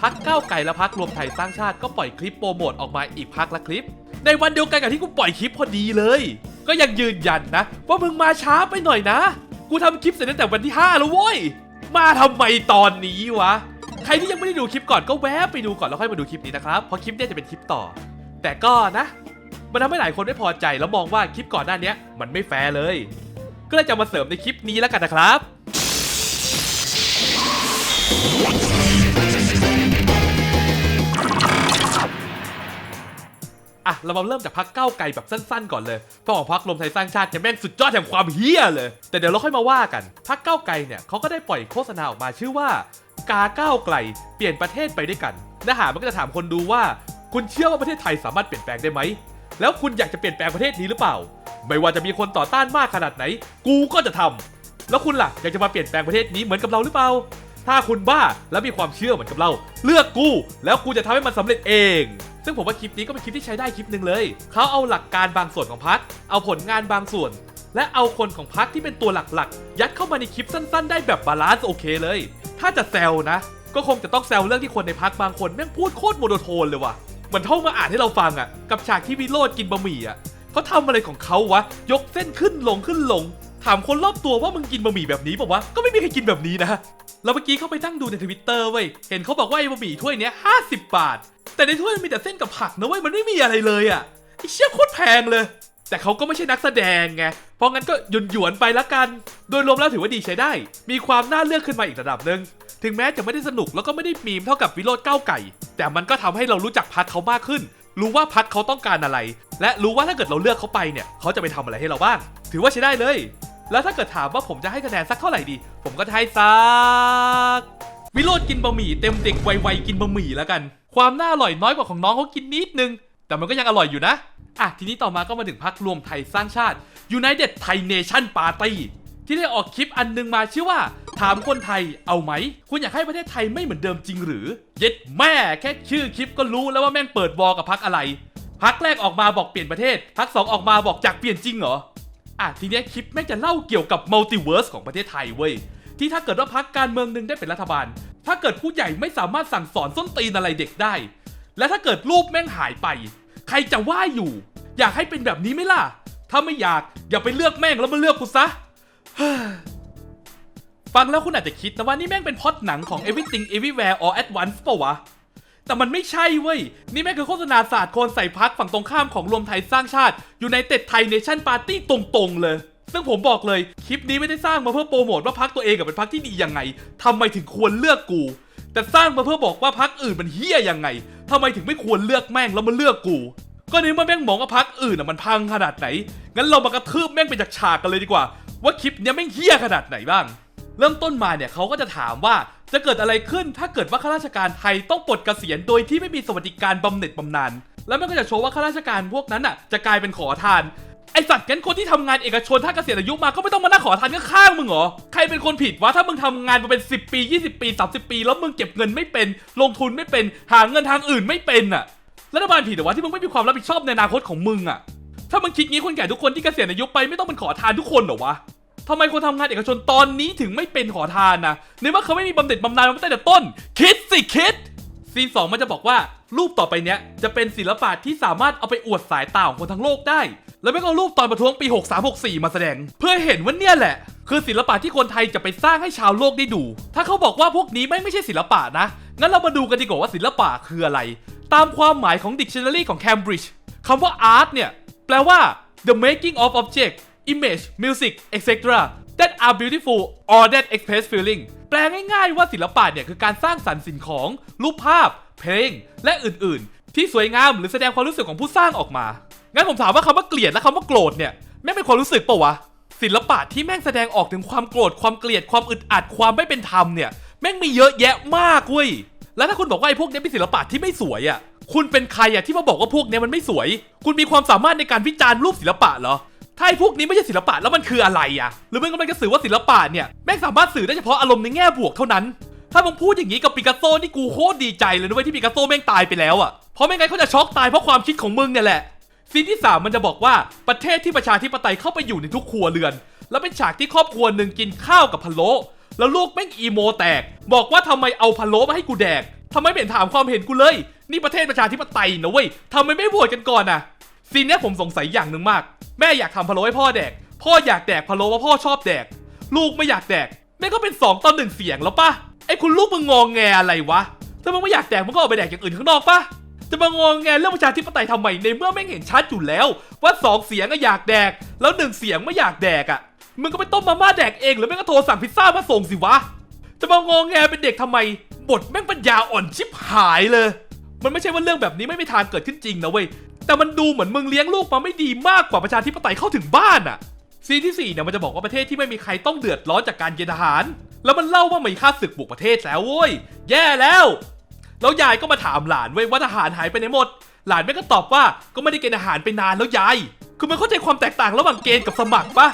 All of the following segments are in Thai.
พักก้าวไกลและพักรวมไทยสร้างชาติก็ปล่อยคลิปโปรโมทออกมาอีกพักละคลิป ในวันเดียวกันกับที่กูปล่อยคลิปพอดีเลย ก็ยังยืนยันนะ ว่ามึงมาช้าไปหน่อยนะ กูทำคลิปเสร็จตั้งแต่วันที่ 5 แล้วเว้ย มาทำไมตอนนี้วะ ใครที่ยังไม่ได้ดูคลิปก่อนก็แวะไปดูก่อนแล้วค่อยมาดูคลิปนี้นะครับ เพราะคลิปนี้จะเป็นคลิปต่อ แต่ก็นะ มันทำให้หลายคนไม่พอใจแล้วมองว่าคลิปก่อนหน้าเนี้ยมันไม่แฟร์เลย ก็เลยจะมาเสริมในคลิปนี้แล้วกันนะครับ อะเรามาเริ่มจากพักเก้าไกลแบบสั้นๆก่อนเลยเพราะของพักรวมไทยสร้างชาติจะแม่งสุดยอดแห่งความเฮี้ยเลย แต่เดี๋ยวเราค่อยมาว่ากันพักเก้าไกลเนี่ยเขาก็ได้ปล่อยโฆษณาออกมาชื่อว่า กาก้าวไกล เปลี่ยนประเทศไปด้วยกันเนื้อหามันก็จะถามคนดูว่า คุณเชื่อว่าประเทศไทยสามารถเปลี่ยนแปลงได้ไหมแล้วคุณอยากจะเปลี่ยนแปลงประเทศนี้หรือเปล่า ไม่ว่าจะมีคนต่อต้านมากขนาดไหน กูก็จะทำแล้วคุณล่ะอยากจะมาเปลี่ยนแปลงประเทศนี้เหมือนกับเราหรือเปล่า ถ้าคุณบ้าแล้วมีความเชื่อเหมือนกับเรา เลือกกู แล้วกูจะทำให้มันสำเร็จเอง ซึ่งผมว่าคลิปนี้ก็เป็นคลิปที่ใช้ได้คลิปหนึ่งเลย เขาเอาหลักการบางส่วนของพักเอาผลงานบางส่วน และเอาคนของพักที่เป็นตัวหลักๆ ยัดเข้ามาในคลิปสั้น ๆ ได้แบบบาลานซ์โอเคเลย ถ้าจะแซวนะ ก็คงจะต้องแซวเรื่องที่คนในพักบางคนแม่งพูดโคตรโมโนโทนเลยว่ะเหมือนท่องมาอ่านให้เราฟังอะกับฉากที่วิโรดกินบะหมี่อะเขาทำอะไรของเขาวะยกเส้นขึ้นลงขึ้นลง ถามคนรอบตัวว่ามึงกินบะหมี่แบบนี้ป่าวะก็ไม่มีใครกินแบบนี้นะแล้วเมื่อกี้เข้าไปนั่งดูในทวิตเตอร์เว้ยเห็นเขาบอกว่าไอ้บะหมี่ถ้วยเนี้ย50บาท แต่ในถ้วยมันมีแต่เส้นกับผักนะเว้ยมันไม่มีอะไรเลยอะไอเชี่ยโคตรแพงเลย แต่เขาก็ไม่ใช่นักแสดงไง เพราะงั้นก็หยุนหยวนไปละกัน โดยรวมแล้วถือว่าดีใช้ได้ มีความน่าเลือกขึ้นมาอีกระดับหนึ่งถึงแม้จะไม่ได้สนุกแล้วก็ไม่ได้มีมเท่ากับวิโรดก้าวไก่ แต่มันก็ทำให้เรารู้จักพักเขามากขึ้น รู้ว่าพักเขาต้องการอะไร และรู้ว่าถ้าเกิดเราเลือกเขาไปเนี่ยเขาจะไปทำอะไรให้เราบ้าง ถือว่าใช้ได้เลย แล้วถ้าเกิดถามว่าผมจะให้คะแนนสักเท่าไหร่ดี ผมก็ให้สัก วิโรดกินบะหมี่เต็มเด็กวัยๆกินบะหมี่แล้วกัน ความน่าอร่อยน้อยกว่าของน้องเขากินนิดนึง แต่มันก็ยังอร่อยอยู่นะอะทีนี้ต่อมาก็มาถึงพักรวมไทยสร้างชาติ United Thai Nation Party ที่ได้ออกคลิปอันนึงมาชื่อว่า ถามคนไทยเอาไหม คุณอยากให้ประเทศไทยไม่เหมือนเดิมจริงหรือ เย็ดแม่แค่ชื่อคลิปก็รู้แล้วว่าแม่งเปิดวอกับพักอะไร พักแรกออกมาบอกเปลี่ยนประเทศ พักสองออกมาบอกจากเปลี่ยนจริงเหรออะทีนี้คลิปแม่งจะเล่าเกี่ยวกับมัลติเวิร์สของประเทศไทยเว้ยที่ถ้าเกิดว่าพักการเมืองหนึ่งได้เป็นรัฐบาล ถ้าเกิดผู้ใหญ่ไม่สามารถสั่งสอนส้นตีนอะไรเด็กได้ และถ้าเกิดรูปแม่งหายไป ใครจะว่าอยู่ อยากให้เป็นแบบนี้ไหมล่ะ ถ้าไม่อยากอย่าไปเลือกแม่งแล้วมาเลือกกูซะฟังแล้วคุณอาจจะคิดนะว่านี่แม่งเป็นพอดหนังของ Everything Everywhere All at Once ปล่าวะ แต่มันไม่ใช่เว้ย นี่แม่งคือโฆษณาศาสตร์คนใส่พักฝั่งตรงข้ามของรวมไทยสร้างชาติ อยู่ในเต็ดไทยเนชั่นปาร์ตี้ตรงๆเลย ซึ่งผมบอกเลยคลิปนี้ไม่ได้สร้างมาเพื่อโปรโมทว่าพักตัวเองกับเป็นพักที่ดียังไงทำไมถึงควรเลือกกู แต่สร้างมาเพื่อบอกว่าพักอื่นมันเฮี้ยยังไงทำไมถึงไม่ควรเลือกแม่งแล้วมาเลือกกู ก็ในเมื่อแม่งมองว่าพักอื่นอะมันพังขนาดไหนงั้นเรามากระทืบแม่งไปจากฉากกันเลยดีกว่า ว่าคลิปเนี้ยแม่งเฮี้ยขนาดไหนบ้าง เริ่มต้นมาเนี่ยเขาก็จะถามว่าจะเกิดอะไรขึ้นถ้าเกิดว่าข้าราชการไทยต้องปลดเกษียณโดยที่ไม่มีสวัสดิการบำเหน็จบำนาญแล้วมันก็จะโชว์ว่าข้าราชการพวกนั้นอะจะกลายเป็นขอทาน ไอสัตว์งั้นคนที่ทำงานเอกชนถ้าเกษียณอายุมาก็ไม่ต้องมานั่งขอทานข้างๆมึงเหรอ ใครเป็นคนผิดวะถ้ามึงทำงานมาเป็น 10 ปี 20 ปี 30 ปี แล้วมึงเก็บเงินไม่เป็น ลงทุนไม่เป็น หาเงินทางอื่นไม่เป็นอะรัฐบาลผิดเหรอวะที่มึงไม่มีความรับผิดชอบในอนาคตของมึงอะถ้ามึงคิดงี้คนแก่ทุกคนที่เกษียณอายุไปไม่ต้องเป็นขอทานทุกคนเหรอวะทำไมคนทำงานเอกชนตอนนี้ถึงไม่เป็นขอทานนะในเมื่อเขาไม่มีบำเหน็จบำนาญมาตั้งแต่ต้น คิดสิคิดซีนสองมันจะบอกว่า รูปต่อไปเนี้ยจะเป็นศิลปะที่สามารถเอาไปอวดสายตาของคนทั้งโลกได้ แล้วไม่ก็เอารูปตอนประท้วงปี 6364 มาแสดง เพื่อเห็นว่าเนี่ยแหละ คือศิลปะที่คนไทยจะไปสร้างให้ชาวโลกได้ดู ถ้าเขาบอกว่าพวกนี้ไม่ไม่ใช่ศิลปะนะ งั้นเรามาดูกันดีกว่าว่าศิลปะคืออะไร ตามความหมายของ Dictionary ของ Cambridge คำว่า art เนี่ยแปลว่า the making of object image music etc that are beautiful or that express feeling แปลง่ายๆว่าศิลปะเนี่ยคือการสร้างสรรค์สิ่งของรูปภาพ เพลง และอื่นๆ ที่สวยงามหรือแสดงความรู้สึกของผู้สร้างออกมา งั้นผมถามว่าคำว่าเกลียดและคำว่าโกรธเนี่ยแม่งเป็นความรู้สึกปะวะ ศิลปะที่แม่งแสดงออกถึงความโกรธความเกลียดความอึดอัดความไม่เป็นธรรมเนี่ยแม่งมีเยอะแยะมากเว้ย แล้วถ้าคุณบอกว่าไอ้พวกนี้เป็นศิลปะที่ไม่สวยอะ่ะ คุณเป็นใครอะ่ะที่มาบอกว่าพวกนี้มันไม่สวย คุณมีความสามารถในการวิจารณ์รูปศิลปะเหรอ ถ้าไอ้พวกนี้ไม่ใช่ศิลปะแล้วมันคืออะไรอะ่ะ หรือมึงกำลังจะสื่อว่าศิลปะเนี่ยแม่งสามารถสื่อได้เฉพาะอารมณ์ในแง่บวกเท่านั้น ถ้ามึงพูดอย่างนี้กับปิกัสโซนี่กูโคตรดีใจเลยนะเว้ยที่ปิกัสโซแม่งตายไปแล้วอะ่ะเพราะไม่งั้นเขาจะช็อกตายเพราะความคิดของมึงเนี่ยแหละซีนที่ 3 มันจะบอกว่าประเทศที่ประชาธิปไตยเข้าไปอยู่ในทุกครัวเรือน แล้วเป็นฉากที่ครอบครัวหนึ่งกินข้าวกับพะโล้แล้วลูกแม่งอีโมแตก บอกว่าทำไมเอาพะโล้มาให้กูแดกทำไมไม่เห็นถามความเห็นกูเลย นี่ประเทศประชาธิปไตยนะเว้ยทำไมไม่โหวตกันก่อนอะซีนนี้ผมสงสัยอย่างหนึ่งมาก แม่อยากทำพะโล้ให้พ่อแดก พ่ออยากแดกพะโล้ว่าพ่อชอบแดก ลูกไม่อยากแดกแม่ก็เป็นสองต่อหนึ่งเสียงแล้วปะ คุณลูกมึงงองแงอะไรวะ ถ้ามึงไม่อยากแดกมึงก็ออกไปแดกอย่างอื่นข้างนอกปะจะมางองแงเรื่องประชาธิปไตยทำไมในเมื่อแม่งเห็นชัดอยู่แล้ว ว่าสองเสียงก็อยากแดก แล้วหนึ่งเสียงไม่อยากแดกอะมึงก็ไปต้มมาม่าแดกเองหรือไม่งก็โทรสั่งพิซซ่ามาส่งสิวะ จะมางองแงเป็นเด็กทำไมบทแม่งปัญญาอ่อนชิบหายเลย มันไม่ใช่ว่าเรื่องแบบนี้ไม่มีทางเกิดขึ้นจริงนะเว้ยแต่มันดูเหมือนมึงเลี้ยงลูกมาไม่ดีมากกว่าประชาธิปไตยเข้าถึงบ้านอะซีที่4เนี่ยมันจะบอกว่าประเทศที่ไม่มีใครต้องเดือดร้อนจากการเกณฑ์ทหาร แล้วมันเล่าว่ามีค่าศึกบุกประเทศแล้วเว้ย แย่แล้ว แล้วยายก็มาถามหลานเว้ยว่าทหารหายไปไหนหมด หลานแม่ก็ตอบว่าก็ไม่ได้เกณฑ์ทหารไปนานแล้วยาย คือมันเข้าใจความแตกต่างระหว่างเกณฑ์กับสมัครปะ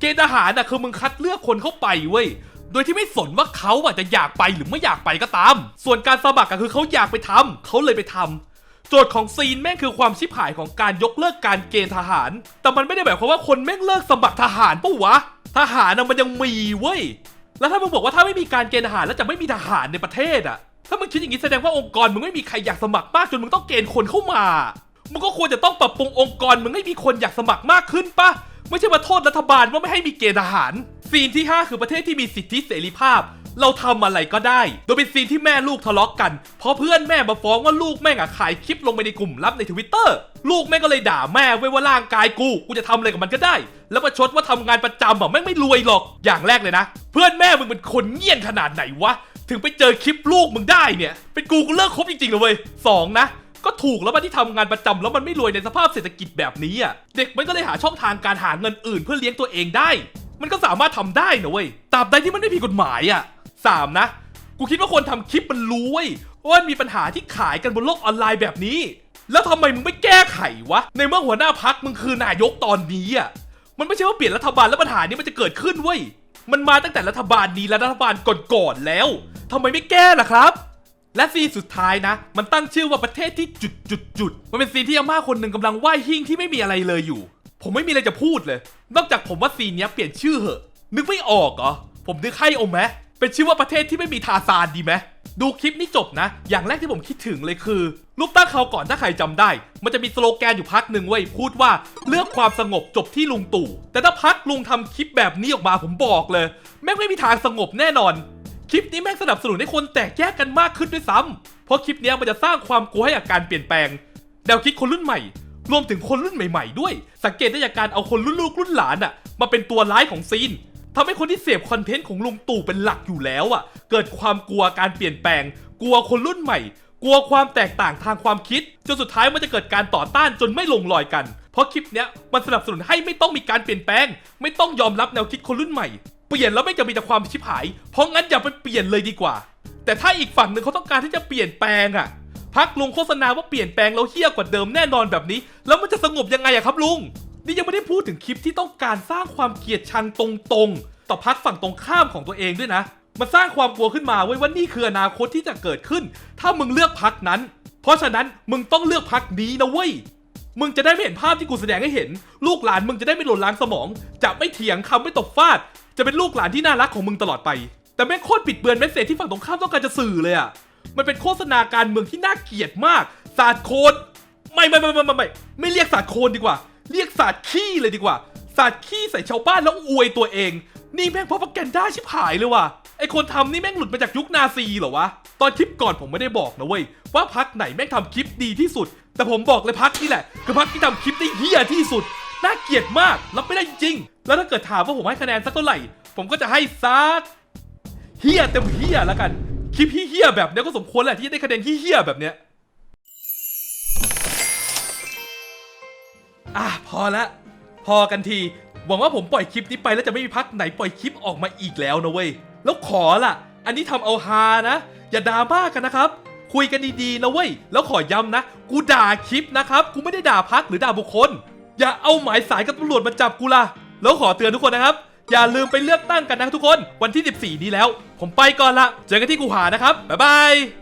เกณฑ์ทหารน่ะคือมึงคัดเลือกคนเข้าไปเว้ย โดยที่ไม่สนว่าเขาอะจะอยากไปหรือไม่อยากไปก็ตาม ส่วนการสมัครก็คือเขาอยากไปทำเขาเลยไปทำโจทย์ของซีนแม่งคือความชิบหายของการยกเลิกการเกณฑ์ทหาร แต่มันไม่ได้แบบความว่าคนแม่งเลิกสมัครทหารปะวะ ทหารน่ะมันยังมีเว้ย แล้วถ้ามึงบอกว่าถ้าไม่มีการเกณฑ์ทหารแล้วจะไม่มีทหารในประเทศอะถ้ามึงคิดอย่างนี้แสดงว่าองค์กรมึงไม่มีใครอยากสมัครมากจนมึงต้องเกณฑ์คนเข้ามา มึงก็ควรจะต้องปรับปรุงองค์กรมึงให้มีคนอยากสมัครมากขึ้นปะไม่ใช่มาโทษรัฐบาลว่าไม่ให้มีเกณฑ์ทหาร ซีนที่ 5 คือประเทศที่มีสิทธิเสรีภาพ เราทำอะไรก็ได้ โดยเป็นซีนที่แม่ลูกทะเลาะกัน เพราะเพื่อนแม่มาฟ้องว่าลูกแม่งอะขายคลิปลงไปในกลุ่มลับในทวิตเตอร์ลูกแม่ก็เลยด่าแม่ไว้ว่าร่างกายกู กูจะทำอะไรกับมันก็ได้ แล้วประชดว่าทำงานประจำอะแม่งไม่รวยหรอก อย่างแรกเลยนะ เพื่อนแม่มึงเป็นคนเงี่ยงขนาดไหนวะ ถึงไปเจอคลิปลูกมึงได้เนี่ย เป็นกูกูเลิกคบจริงๆเลยเว้ยสองนะก็ถูกแล้วมันที่ทำงานประจำแล้วมันไม่รวยในสภาพเศรษฐกิจแบบนี้อะ เด็กมันก็เลยหาช่องทางการหาเงินอื่นเพื่อเลี้ยงตัวเองได้ มันก็สามารถทำได้นะเว้ยตราบใดที่มันไม่ผิดกฎหมายอะ สามนะ กูคิดว่าคนทำคลิปมันรู้เว้ยว่ามันมีปัญหาที่ขายกันบนโลกออนไลน์แบบนี้ แล้วทำไมมึงไม่แก้ไขวะ ในเมื่อหัวหน้าพักมึงคือนายกตอนนี้อะ มันไม่ใช่ว่าเปลี่ยนรัฐบาลแล้วปัญหานี้มันจะเกิดขึ้นเว้ย มันมาตั้งแต่รัฐบาลนี้และรัฐบาลก่อนๆแล้วทำไมไม่แก้ล่ะครับและซีนสุดท้ายนะ มันตั้งชื่อว่าประเทศที่จุดจุดจุดมันเป็นซีนที่อาม่าคนหนึ่งกำลังไหว้หิ้งที่ไม่มีอะไรเลยอยู่ ผมไม่มีอะไรจะพูดเลย นอกจากผมว่าซีนเนี้ยเปลี่ยนชื่อเหอะ นึกไม่ออกเหรอ ผมนึกให้อาไหม เป็นชื่อว่าประเทศที่ไม่มีทาซานดีไหมดูคลิปนี้จบนะ อย่างแรกที่ผมคิดถึงเลยคือรูปตั้งเขาก่อนถ้าใครจำได้ มันจะมีสโลแกนอยู่พักหนึ่งเว้ยพูดว่าเลือกความสงบจบที่ลุงตู่ แต่ถ้าพักลุงทำคลิปแบบนี้ออกมาผมบอกเลย แม่งไม่มีทางสงบแน่นอน คลิปนี้แม่งสนับสนุนให้คนแตกแยกกันมากขึ้นด้วยซ้ำเพราะคลิปนี้มันจะสร้างความกลัวให้กับการเปลี่ยนแปลงแนวคิดคนรุ่นใหม่ รวมถึงคนรุ่นใหม่ ๆ ด้วย สังเกตได้จากการเอาคนรุ่นลูกรุ่นหลานอะมาเป็นตัวร้ายของซีน ทำให้คนที่เสพคอนเทนต์ของลุงตู่เป็นหลักอยู่แล้วอะเกิดความกลัวการเปลี่ยนแปลง กลัวคนรุ่นใหม่ กลัวความแตกต่างทางความคิด จนสุดท้ายมันจะเกิดการต่อต้านจนไม่ลงรอยกัน เพราะคลิปเนี้ยมันสนับสนุนให้ไม่ต้องมีการเปลี่ยนแปลง ไม่ต้องยอมรับแนวคิดคนรุ่นใหม่ เปลี่ยนแล้วไม่จะมีแต่ความชิบหาย เพราะงั้นอย่าไปเปลี่ยนเลยดีกว่า แต่ถ้าอีกฝั่งหนึ่งเขาต้องการที่จะเปลี่ยนแปลงอะพักลุงโฆษณาว่าเปลี่ยนแปลงแล้วเฮี้ยกว่าเดิมแน่นอนแบบนี้ แล้วมันจะสงบยังไงอะครับลุง นี่ยังไม่ได้พูดถึงคลิปที่ต้องการสร้างความเกลียดชังตรงๆ ต่อพักฝั่งตรงข้ามของตัวเองด้วยนะ มันสร้างความกลัวขึ้นมาไว้ยว่านี่คืออนาคตที่จะเกิดขึ้น ถ้ามึงเลือกพักนั้น เพราะฉะนั้นมึงต้องเลือกพักนี้นะเว้ย มึงจะได้ไม่เห็นภาพที่กูแสดงให้เห็น ลูกหลานมึงจะได้ไม่หล่นล้างสมอง จะไม่เถียงคำไม่ตกฟาด จะเป็นลูกหลานที่น่ารักของมึงตลอดไป แต่แม่งโคตรปิดเบือนเมสเซจที่ฝั่งตรงข้ามต้องการจะสื่อเลยอะมันเป็นโฆษณาการเมืองที่น่าเกลียดมาก ศาสตร์โคนไม่ไม่ไม่ไม่ไม่ไม่ไม่เรียกศาสตร์โคนดีกว่า เรียกศาสตร์ขี้เลยดีกว่าศาสตร์ขี้ใส่ชาวบ้านแล้วอวยตัวเอง นี่แม่งพราะประกันได้ชิบหายเลยว่ะ ไอคนทำนี่แม่งหลุดมาจากยุคนาซีเหรอวะ ตอนคลิปก่อนผมไม่ได้บอกนะเว้ยว่าพักไหนแม่งทำคลิปดีที่สุด แต่ผมบอกเลยพักนี่แหละคือพักที่ทำคลิปได้เฮี้ยที่สุด น่าเกลียดมาก รับไม่ได้จริงๆแล้วถ้าเกิดถามว่าผมให้คะแนนสักเท่าไหร่ ผมก็จะให้ซักเฮี้ยเต็มเฮี้ยแล้วกัน คลิปเฮี้ยแบบเนี้ยก็สมควรแหละที่จะได้คะแนนเฮี้ยแบบเนี้ย อะพอละ พอกันที หวังว่าผมปล่อยคลิปนี้ไปแล้วจะไม่มีพักไหนปล่อยคลิปออกมาอีกแล้วนะเว้ย แล้วขอล่ะ อันนี้ทำเอาฮานะ อย่าดรามากันนะครับ คุยกันดีๆนะเว้ย แล้วขอย้ำนะ กูด่าคลิปนะครับ กูไม่ได้ด่าพักหรือด่าบุคคล อย่าเอาหมายสายกับตำรวจมาจับกูล่ะ แล้วขอเตือนทุกคนนะครับ อย่าลืมไปเลือกตั้งกันนะทุกคน วันที่ 14 นี้แล้ว ผมไปก่อนละ เจอกันที่กูหานะครับ บ๊ายบาย